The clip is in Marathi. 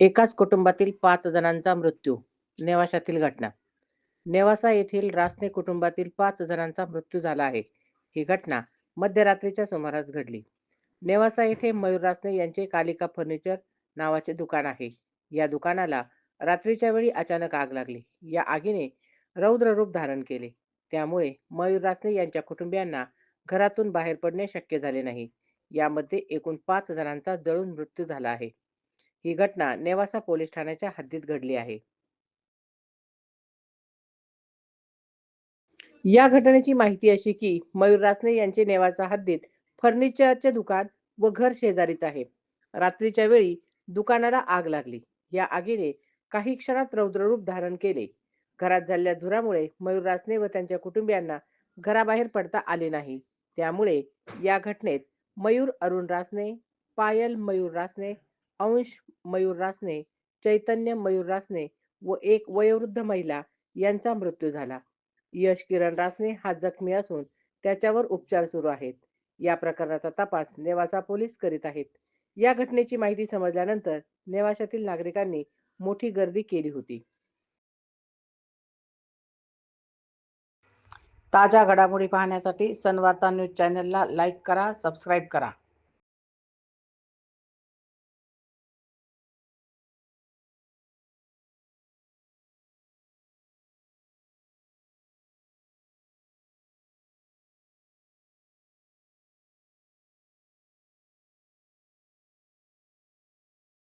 एकाच कुटुंबातील पाच जणांचा मृत्यू नेवाशातील घटना. नेवासा येथील रासने कुटुंबातील पाच जणांचा मृत्यू झाला आहे. ही घटना मध्यरात्रीच्या सुमारास घडली. नेवासा येथे मयूर रासने यांचे कालिका फर्निचर नावाचे दुकान आहे. या दुकानाला रात्रीच्या वेळी अचानक आग लागली. या आगीने रौद्र रूप धारण केले. त्यामुळे मयूर रासने यांच्या कुटुंबियांना घरातून बाहेर पडणे शक्य झाले नाही. यामध्ये एकूण पाच जणांचा जळून मृत्यू झाला आहे. ही घटना नेवासा पोलीस ठाण्याच्या हद्दीत घडली आहे. या घटनेची माहिती अशी की मयूर रासने यांचे नेवासा हद्दीत फर्निचरचे दुकान व घर शेजारीच आहे. रात्रीच्या वेळी दुकानाला आग लागली. या आगीने काही क्षणात रौद्ररूप धारण केले. घरात झालेल्या धुरामुळे मयूर रासने व त्यांच्या कुटुंबियांना घराबाहेर पडता आले नाही. त्यामुळे या घटनेत मयूर अरुण रासने पायल मयूर रासने अंश मयूर रासने चैतन्य मयूर रासने व एक वयोवृद्ध महिला यांचा मृत्यू झाला. यश किरण रासने हा जखमी असून त्याच्यावर उपचार सुरू आहेत. या प्रकरणाचा तपास नेवासा पोलीस करीत आहेत. या घटनेची माहिती समजल्यानंतर नेवाशातील नागरिकांनी मोठी गर्दी केली होती. ताज्या घडामोडी पाहण्यासाठी सनवार्ता न्यूज चॅनलला लाईक करा सबस्क्राईब करा.